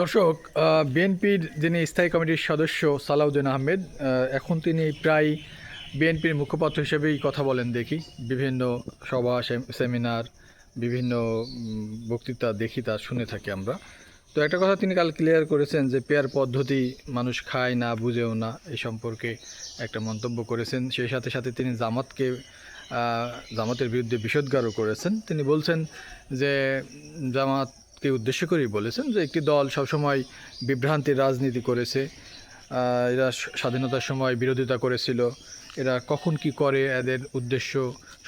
দর্শক বিএনপির যিনি স্থায়ী কমিটির সদস্য সালাউদ্দিন আহমেদ এখন তিনি প্রায় বিএনপির মুখপাত্র হিসেবেই কথা বলেন দেখি। বিভিন্ন সভা সেমিনার, বিভিন্ন বক্তৃতা দেখি তা শুনে থাকি আমরা। তো একটা কথা তিনি কাল ক্লিয়ার করেছেন যে পেয়ার পদ্ধতি মানুষ খায় না, বুঝেও না এই সম্পর্কে একটা মন্তব্য করেছেন। সেই সাথে সাথে তিনি জামাতকে জামাতের বিরুদ্ধে বিষোদ্গারও করেছেন। তিনি বলছেন যে জামাতকে উদ্দেশ্য করেই বলেছেন যে একটি দল সবসময় বিভ্রান্তির রাজনীতি করেছে এরা স্বাধীনতার সময় বিরোধিতা করেছিল, এরা কখন কি করে এদের উদ্দেশ্য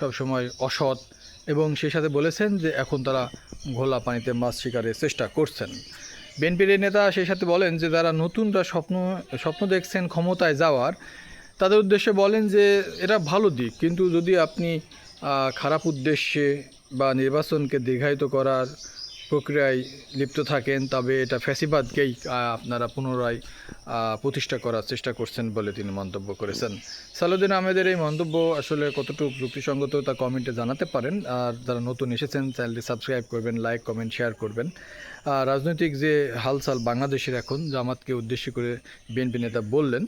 সবসময় অসৎ এবং সেই সাথে বলেছেন যে এখন তারা ঘোলা পানিতে মাছ শিকারের চেষ্টা করছেন। বিএনপির নেতা সেই সাথে বলেন যে যারা নতুনরা স্বপ্ন স্বপ্ন দেখছেন ক্ষমতায় যাওয়ার, তাদের উদ্দেশ্যে বলেন যে এটা ভালো দিক, কিন্তু যদি আপনি খারাপ উদ্দেশ্যে বা নির্বাচনকে দীর্ঘায়িত করার প্রক্রিয়ায় লিপ্ত থাকেন, তবে এটা ফ্যাসিবাদকেই আপনারা পুনরায় প্রতিষ্ঠা করার চেষ্টা করছেন বলে তিনি মন্তব্য করেছেন। সালুদ্দিন আহমেদের এই মন্তব্য আসলে কতটুকু যুক্তিসঙ্গত তা কমেন্টে জানাতে পারেন। আর যারা নতুন এসেছেন, চ্যানেলটি সাবস্ক্রাইব করবেন, লাইক, কমেন্ট, শেয়ার করবেন। রাজনৈতিক যে হালচাল বাংলাদেশের এখন, জামাতকে উদ্দেশ্য করে বিএনপি নেতা বললেন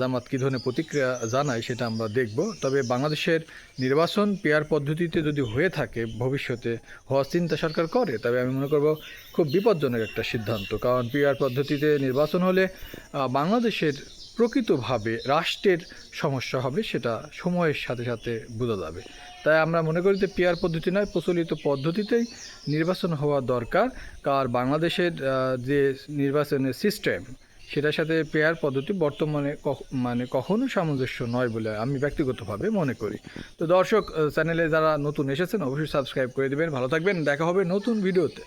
জামাত কী ধরনের প্রতিক্রিয়া জানায় সেটা আমরা দেখব। তবে বাংলাদেশের নির্বাচন পেয়ার পদ্ধতিতে যদি হয়ে থাকে, ভবিষ্যতে হওয়ার চিন্তা সরকার করে, তবে আমি মনে করব খুব বিপজ্জনক একটা সিদ্ধান্ত। কারণ পিআর পদ্ধতিতে নির্বাচন হলে বাংলাদেশের প্রকৃতভাবে রাষ্ট্রের সমস্যা হবে, সেটা সময়ের সাথে সাথে বোঝা যাবে। তাই আমরা মনে করি যে পিআর পদ্ধতি নয়, প্রচলিত পদ্ধতিতেই নির্বাচন হওয়া দরকার। কার বাংলাদেশের যে নির্বাচনের সিস্টেম সেটার সাথে পেয়ার পদ্ধতি বর্তমানে মানে কখনো সামঞ্জস্য নয় বলে আমি ব্যক্তিগতভাবে মনে করি। তো দর্শক চ্যানেলে যারা নতুন এসেছেন, অবশ্যই সাবস্ক্রাইব করে দেবেন। ভালো থাকবেন, দেখা হবে নতুন ভিডিওতে।